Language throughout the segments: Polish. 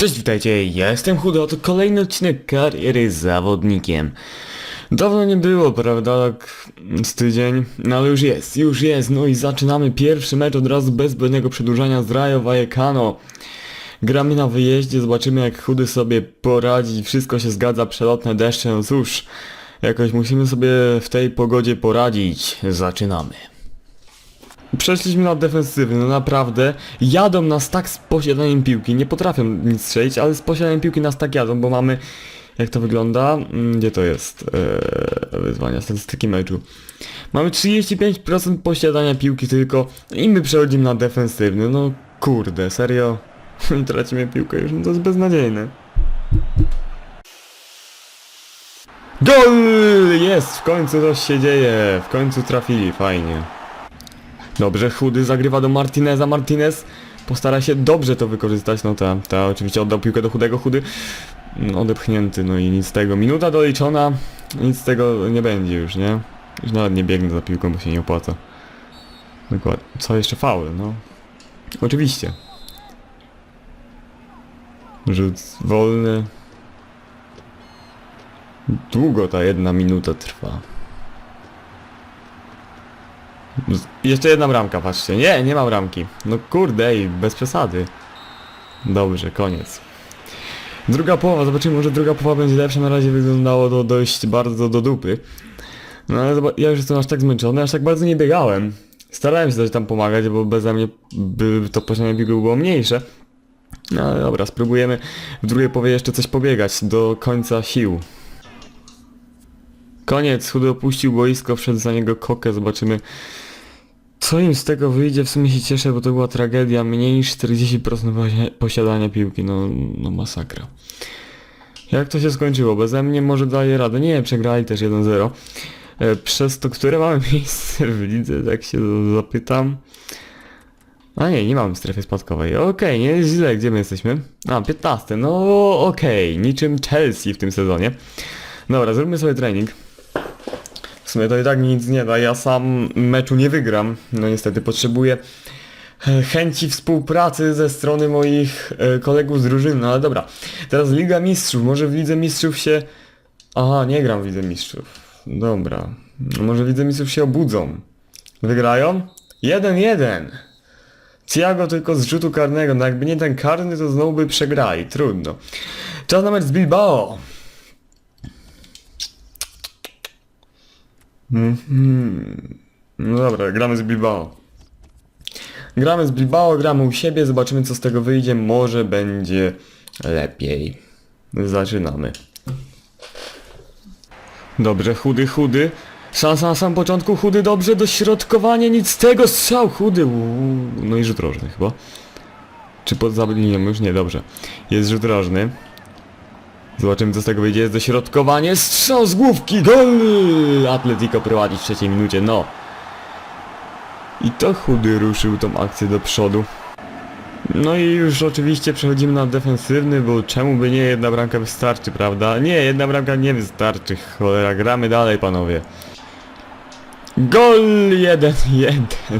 Cześć, witajcie, ja jestem Chudo, to kolejny odcinek kariery z zawodnikiem. Dawno nie było, prawda, tak z tydzień, no ale już jest, już jest, no i zaczynamy pierwszy mecz od razu bez zbędnego przedłużania z Rayo Vallecano. Gramy na wyjeździe, zobaczymy jak Chudy sobie poradzi, wszystko się zgadza, przelotne deszcze, no cóż, jakoś musimy sobie w tej pogodzie poradzić. Zaczynamy. Przeszliśmy na defensywny, no naprawdę jadą nas tak z posiadaniem piłki, nie potrafią nic strzelić, ale z posiadaniem piłki nas tak jadą, bo mamy, jak to wygląda, Mm, gdzie to jest, eee, wyzwania, statystyki meczu. Mamy 35% posiadania piłki tylko i my przechodzimy na defensywny, no kurde, serio? Tracimy piłkę już, no to jest beznadziejne. GOL! Jest! W końcu coś się dzieje, w końcu trafili, fajnie. Dobrze, Chudy zagrywa do Martineza, Martinez postara się dobrze to wykorzystać, no ta, ta oczywiście oddał piłkę do Chudego, Chudy no, odepchnięty, no i nic z tego. Minuta doliczona, nic z tego nie będzie już, nie? Już nawet nie biegnę za piłką, bo się nie opłaca. Dokładnie. Co jeszcze faul, no. Oczywiście. Rzut wolny. Długo ta jedna minuta trwa. Jeszcze jedna bramka, patrzcie. Nie, nie ma bramki. No kurde, ej, bez przesady. Dobrze, koniec. Druga połowa, zobaczymy, może druga połowa będzie lepsza. Na razie wyglądało to dość bardzo do dupy. No ale ja już jestem aż tak zmęczony, aż tak bardzo nie biegałem. Starałem się coś tam pomagać, bo beze mnie by to poziomie biegu było mniejsze. No ale dobra, spróbujemy w drugiej połowie jeszcze coś pobiegać do końca sił. Koniec, chudy opuścił boisko, wszedł za niego kokę, zobaczymy co im z tego wyjdzie, w sumie się cieszę, bo to była tragedia, mniej niż 40% posi- posiadania piłki, no, no masakra. Jak to się skończyło? Beze mnie może daje radę, nie, przegrali też 1-0. E, Przez to, które mamy miejsce w lidze, tak się zapytam. A nie, nie mamy strefy spadkowej. Okej, nie jest źle, gdzie my jesteśmy? A, 15, no okej, niczym Chelsea w tym sezonie. Dobra, zróbmy sobie trening. Sumie to i tak nic nie da, ja sam meczu nie wygram. No niestety potrzebuję e, chęci współpracy ze strony moich e, kolegów z drużyny, no ale dobra. Teraz Liga Mistrzów, może w Lidze Mistrzów się... Aha, nie gram w Lidze Mistrzów. Dobra. No Może w Lidze Mistrzów się obudzą. Wygrają? 1-1. Thiago tylko z rzutu karnego, no jakby nie ten karny, to znowu by przegrali. Trudno. Czas na mecz z Bilbao. Mhm. No dobra, gramy z Bilbao. Gramy z Bilbao, gramy u siebie, zobaczymy co z tego wyjdzie, może będzie lepiej. Zaczynamy. Dobrze, chudy, chudy. Szansa na samym początku, chudy, dobrze, dośrodkowanie, nic z tego, strzał, chudy. Uuu, no i rzut rożny chyba. Czy pod linią już? Nie, dobrze. Jest rzut rożny. Zobaczymy co z tego wyjdzie, jest dośrodkowanie, strzał z główki, gol! Atletico prowadzi w trzeciej minucie, no. I to chudy ruszył tą akcję do przodu. No i już oczywiście przechodzimy na defensywny, bo czemu by nie jedna bramka wystarczy, prawda? Nie, jedna bramka nie wystarczy, cholera, gramy dalej panowie. Gol 1-1.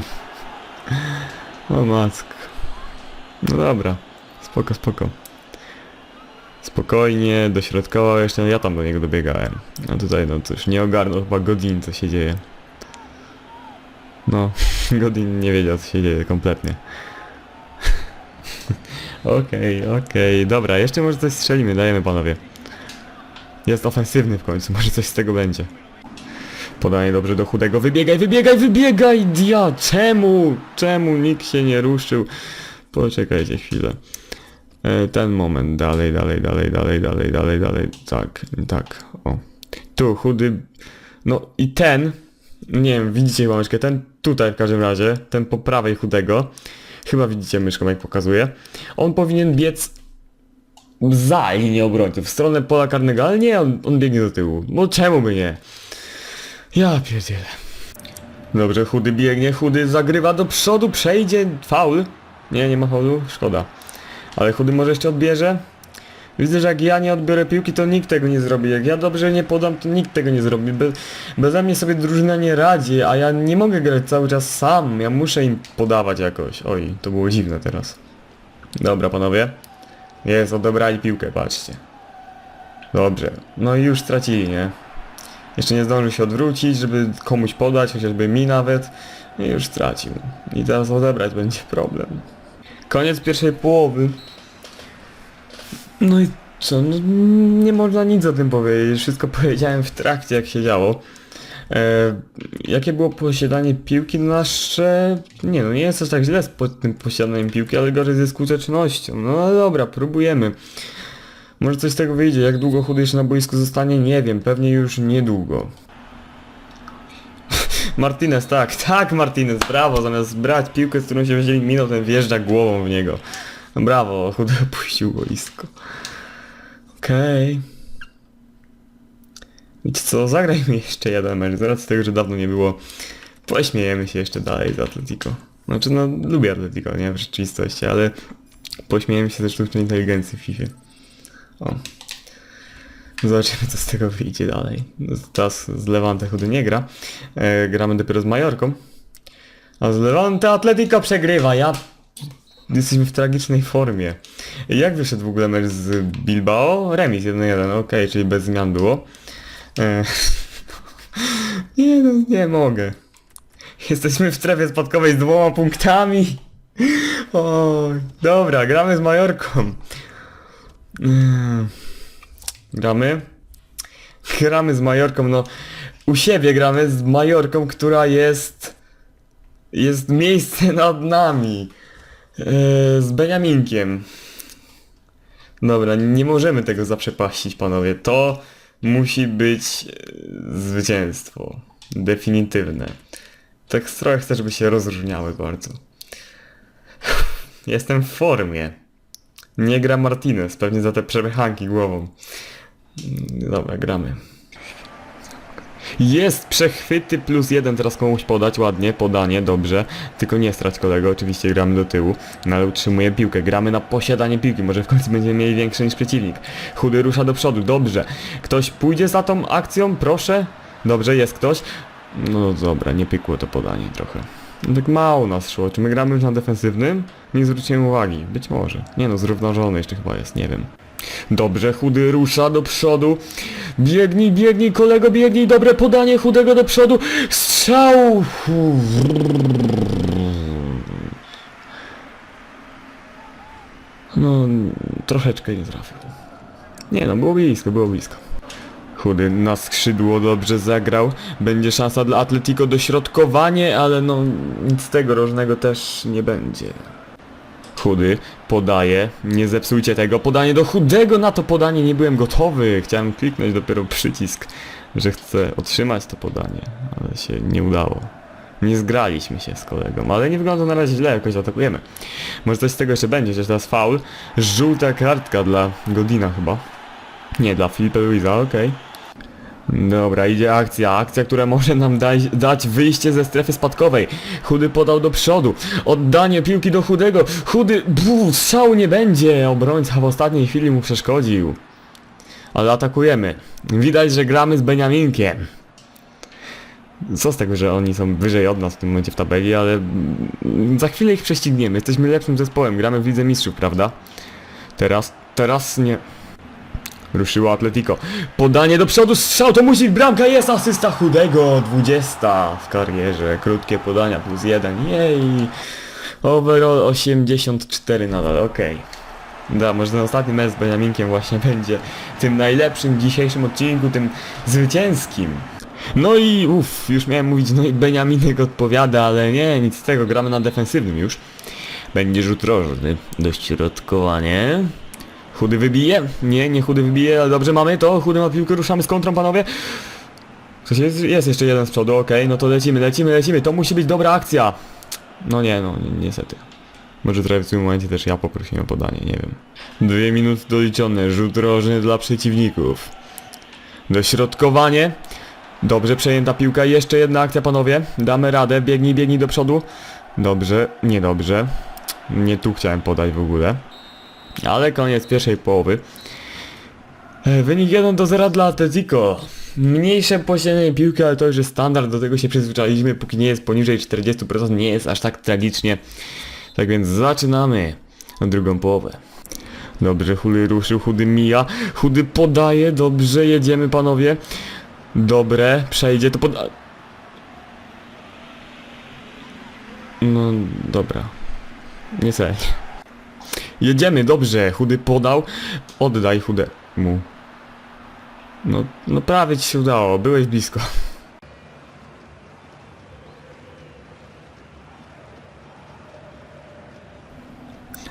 O matko. No dobra, spoko, spoko. Spokojnie, dośrodkował jeszcze, ja tam do niego dobiegałem. A tutaj no cóż, nie ogarnął chyba Godin co się dzieje. No, Godin nie wiedział co się dzieje kompletnie. Okej, okej, dobra, jeszcze może coś strzelimy, dajemy panowie. Jest ofensywny w końcu, może coś z tego będzie. Podanie dobrze do chudego, wybiegaj, wybiegaj, wybiegaj, dia! Czemu? Czemu nikt się nie ruszył? Poczekajcie chwilę. E, ten moment, dalej, dalej, dalej, dalej, dalej, dalej, dalej, tak, tak, o. Tu, chudy, no i ten, nie wiem, widzicie chyba myszkę, ten tutaj w każdym razie, ten po prawej chudego, chyba widzicie myszką jak pokazuje, on powinien biec za linię obrońców, w stronę pola karnego, ale nie, on, on biegnie do tyłu, no czemu by nie? Ja pierdzielę. Dobrze, chudy biegnie, chudy zagrywa do przodu, przejdzie, faul. Nie, nie ma faulu, szkoda. Ale chudy może jeszcze odbierze? Widzę, że jak ja nie odbiorę piłki, to nikt tego nie zrobi. Jak ja dobrze nie podam, to nikt tego nie zrobi. Be, beze mnie sobie drużyna nie radzi, a ja nie mogę grać cały czas sam. Ja muszę im podawać jakoś. Oj, to było dziwne teraz. Dobra, panowie. Jest, odebrali piłkę, patrzcie. Dobrze. No i już stracili, nie? Jeszcze nie zdążył się odwrócić, żeby komuś podać, chociażby mi nawet. I już stracił. I teraz odebrać będzie problem. Koniec pierwszej połowy. No i co? No, nie można nic o tym powiedzieć. Wszystko powiedziałem w trakcie, jak się działo. E, jakie było posiadanie piłki nasze? Nie no, nie jest aż tak źle z tym posiadaniem piłki, ale gorzej ze skutecznością. No ale dobra, próbujemy. Może coś z tego wyjdzie. Jak długo chudy jeszcze na boisku zostanie? Nie wiem. Pewnie już niedługo. Martinez, tak, tak Martinez, brawo. Zamiast brać piłkę, z którą się wzięli minął, ten wjeżdża głową w niego. No brawo, chudy opuścił boisko. Okej. Wiecie co, zagrajmy jeszcze jeden mecz, z tego, że dawno nie było. Pośmiejemy się jeszcze dalej z Atletico. Znaczy no, lubię Atletico, nie? W rzeczywistości, ale pośmiejemy się ze sztucznej inteligencji w FIFA. O. Zobaczymy co z tego wyjdzie dalej. Teraz z Levante chudy nie gra. E, gramy dopiero z Majorką. A z Levante Atletico przegrywa, ja... Jesteśmy w tragicznej formie. Jak wyszedł w ogóle mecz z Bilbao? Remis 1-1, okej, czyli bez zmian było. E, nie no, nie mogę. Jesteśmy w strefie spadkowej z dwoma punktami. Oj, dobra, gramy z Majorką. Mm. Gramy? Gramy z Majorką, no u siebie gramy z Majorką, która jest jest miejsce nad nami. Eee, z Beniaminkiem. Dobra, nie możemy tego zaprzepaścić, panowie. To musi być e, zwycięstwo. Definitywne. Tak trochę chcę, żeby się rozróżniały bardzo. Jestem w formie. Nie gra Martinez, pewnie za te przepychanki głową. Mm, Dobra, gramy. Jest przechwyty plus jeden, teraz komuś podać, ładnie, podanie, dobrze. Tylko nie strać kolego, oczywiście gramy do tyłu, no ale utrzymuje piłkę. Gramy na posiadanie piłki, może w końcu będziemy mieli większe niż przeciwnik. Chudy rusza do przodu, dobrze. Ktoś pójdzie za tą akcją, proszę? Dobrze, jest ktoś. No dobra, nie pykło to podanie trochę. No tak mało nas szło. Czy my gramy już na defensywnym? Nie zwróciłem uwagi. Być może. Nie no, zrównoważony jeszcze chyba jest, nie wiem. Dobrze, chudy rusza do przodu. Biegnij, biegnij, kolego, biegnij. Dobre podanie chudego do przodu. Strzał! No, troszeczkę nie trafił. Nie no, było blisko, było blisko. Chudy na skrzydło dobrze zagrał. Będzie szansa dla Atletico dośrodkowanie, ale no nic z tego rożnego też nie będzie. Chudy podaje, nie zepsujcie tego. Podanie do chudego, na to podanie nie byłem gotowy. Chciałem kliknąć dopiero przycisk, że chcę otrzymać to podanie, ale się nie udało. Nie zgraliśmy się z kolegą, ale nie wygląda na razie źle, jakoś atakujemy. Może coś z tego jeszcze będzie, chociaż teraz faul. Żółta kartka dla Godina chyba. Nie, dla Filipe Luisa, okej. Dobra, idzie akcja, akcja, która może nam dać, dać wyjście ze strefy spadkowej. Chudy podał do przodu, oddanie piłki do Chudego, Chudy, buu, strzału nie będzie, obrońca w ostatniej chwili mu przeszkodził. Ale atakujemy. Widać, że gramy z Beniaminkiem. Co z tego, że oni są wyżej od nas w tym momencie w tabeli, ale mm, za chwilę ich prześcigniemy. Jesteśmy lepszym zespołem, gramy w Lidze Mistrzów, prawda? Teraz, teraz nie... Ruszyło Atletico. Podanie do przodu, strzał, to musi bramka, jest asysta chudego, 20 w karierze, krótkie podania plus 1, jej. Overall 84 nadal, okej. Da, może ten ostatni mecz z Beniaminkiem właśnie będzie tym najlepszym dzisiejszym odcinku, tym zwycięskim. No i uff, już miałem mówić, no i Beniaminek odpowiada, ale nie, nic z tego, gramy na defensywnym już. Będzie rzut rożny, dośrodkowanie. Chudy wybije? Nie, nie chudy wybije, ale dobrze mamy to. Chudy ma piłkę, ruszamy z kontrą, panowie. Jest, jest jeszcze jeden z przodu, okej, no to lecimy, lecimy, lecimy. To musi być dobra akcja. No nie, no ni- niestety. Może trochę w tym momencie też ja poprosiłem o podanie, nie wiem. Dwie minuty doliczone, rzut rożny dla przeciwników. Dośrodkowanie. Dobrze przejęta piłka, jeszcze jedna akcja, panowie. Damy radę, biegnij, biegnij do przodu. Dobrze, niedobrze. Nie tu chciałem podać w ogóle. Ale koniec pierwszej połowy. E, Wynik 1 do 0 dla Atletico. Mniejsze posiadanie piłki, ale to już jest standard, do tego się przyzwyczailiśmy, póki nie jest poniżej 40%, nie jest aż tak tragicznie. Tak więc zaczynamy drugą połowę. Dobrze, chudy ruszył, chudy mija, chudy podaje, dobrze, jedziemy panowie. Dobre, przejdzie to poda... No, dobra. Nie sei. Jedziemy, dobrze, chudy podał. Oddaj chude mu. No, no prawie ci się udało, byłeś blisko.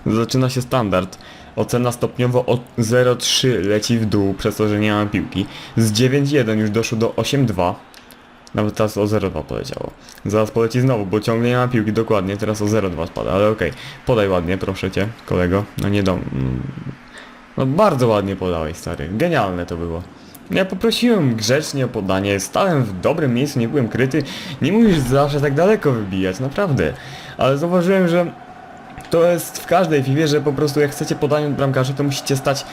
Zaczyna się standard. Ocena stopniowo od 0,3 leci w dół, przez to, że nie mam piłki. Z 9,1 już doszło do 8,2. Nawet teraz o 0,2 poleciało. Zaraz poleci znowu, bo ciągle nie mam piłki, dokładnie. Teraz o 0,2 spada, ale okej. Podaj ładnie, proszę cię, kolego. No nie dom. No bardzo ładnie podałeś, stary. Genialne to było. Ja poprosiłem grzecznie o podanie, stałem w dobrym miejscu, nie byłem kryty. Nie musisz zawsze tak daleko wybijać, naprawdę. Ale zauważyłem, że to jest w każdej piwie, że po prostu jak chcecie podanie od bramkarza, to musicie stać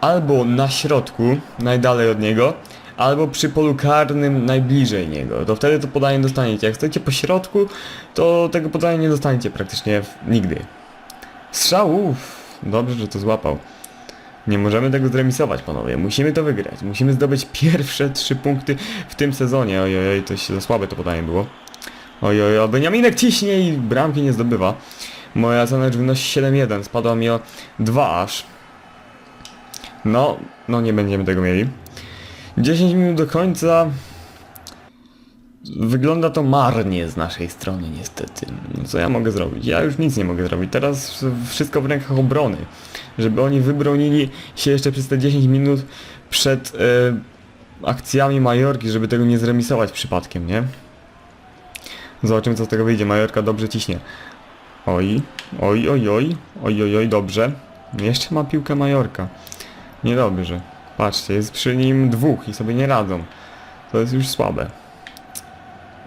albo na środku, najdalej od niego, albo przy polu karnym najbliżej niego. To wtedy to podanie dostaniecie. Jak stoicie po środku, to tego podania nie dostaniecie praktycznie nigdy. Strzał, uff, dobrze, że to złapał. Nie możemy tego zremisować, panowie. Musimy to wygrać. Musimy zdobyć pierwsze trzy punkty w tym sezonie. Ojoj, to się za słabe to podanie było. Ojoj, a Beniaminek ciśnie i bramki nie zdobywa. Moja ocena już wynosi 7-1, spadła mi o 2 aż. No, no nie będziemy tego mieli. 10 minut do końca. Wygląda to marnie z naszej strony niestety. No co ja mogę zrobić? Ja już nic nie mogę zrobić. Teraz wszystko w rękach obrony. Żeby oni wybronili się jeszcze przez te 10 minut przed e, akcjami Majorki, żeby tego nie zremisować przypadkiem, nie? Zobaczymy co z tego wyjdzie. Majorka dobrze ciśnie. Oj, oj, oj, oj, oj, oj, oj, dobrze. Jeszcze ma piłkę Majorka. Niedobrze. Patrzcie, jest przy nim dwóch i sobie nie radzą. To jest już słabe.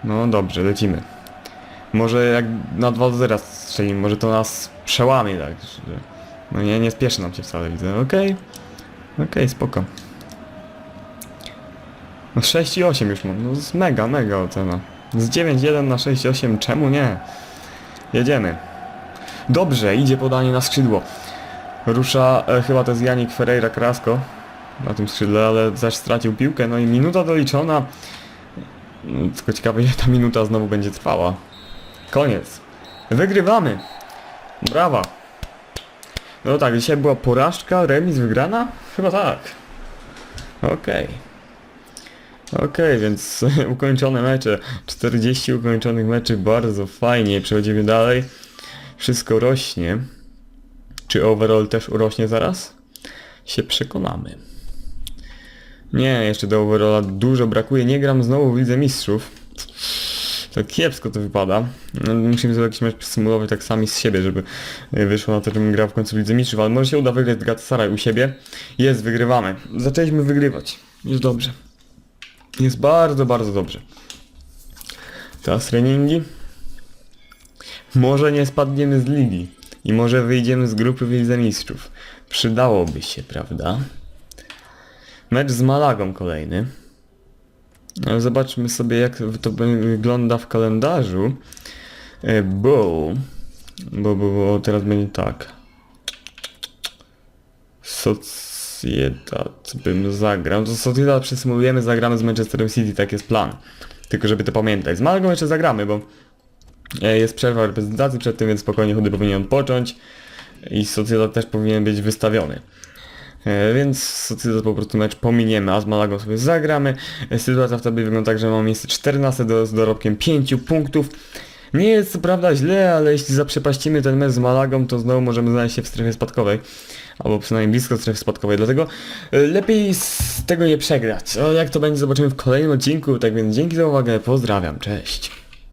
No dobrze, lecimy. Może jak na 2 do 0 strzelimy, może to nas przełamie tak, że... No nie, nie spieszy nam się wcale, widzę. Okej. Okej, spoko. No 6 i 8 już mam, no jest mega, mega ocena. Z 9-1 na 6-8, czemu nie? Jedziemy. Dobrze, idzie podanie na skrzydło. Rusza, e, chyba to jest Janik Ferreira Krasko na tym skrzydle, ale zaś stracił piłkę, no i minuta doliczona. Tylko ciekawe, ile ta minuta znowu będzie trwała. Koniec. Wygrywamy. Brawa. No tak, dzisiaj była porażka, remis, wygrana? Chyba tak. Okej. Okej, więc ukończone mecze. 40 ukończonych meczy, bardzo fajnie. Przechodzimy dalej. Wszystko rośnie. Czy overall też urośnie zaraz? Się przekonamy. Nie, jeszcze do overalla dużo brakuje. Nie gram znowu w Lidze Mistrzów. Tak kiepsko to wypada. No, musimy sobie jakiś mecz symulować tak sami z siebie, żeby y, wyszło na to, żebym grał w końcu w Lidze Mistrzów, ale może się uda wygrać z Galatasaray u siebie. Jest, wygrywamy. Zaczęliśmy wygrywać. Jest dobrze. Jest bardzo, bardzo dobrze. Teraz treningi. Może nie spadniemy z ligi. I może wyjdziemy z grupy w Lidze Mistrzów. Przydałoby się, prawda? Mecz z Malagą kolejny. Zobaczmy sobie jak to wygląda w kalendarzu. E, Bo... Bo, bo, bo teraz będzie tak. Sociedad bym zagrał. To Sociedad przesymulujemy, zagramy z Manchesterem City, tak jest plan. Tylko żeby to pamiętać. Z Malagą jeszcze zagramy, bo e, jest przerwa reprezentacji przed tym, więc spokojnie chudy powinien odpocząć. I Sociedad też powinien być wystawiony. E, Więc Sociedad po prostu mecz pominiemy, a z Malagą sobie zagramy. E, Sytuacja wtedy wygląda tak, że mam miejsce 14 do, z dorobkiem 5 punktów. Nie jest co prawda źle, ale jeśli zaprzepaścimy ten mecz z Malagą, to znowu możemy znaleźć się w strefie spadkowej. Albo przynajmniej blisko strefy spadkowej, dlatego e, lepiej z tego nie przegrać. O, jak to będzie zobaczymy w kolejnym odcinku, tak więc dzięki za uwagę, pozdrawiam, cześć.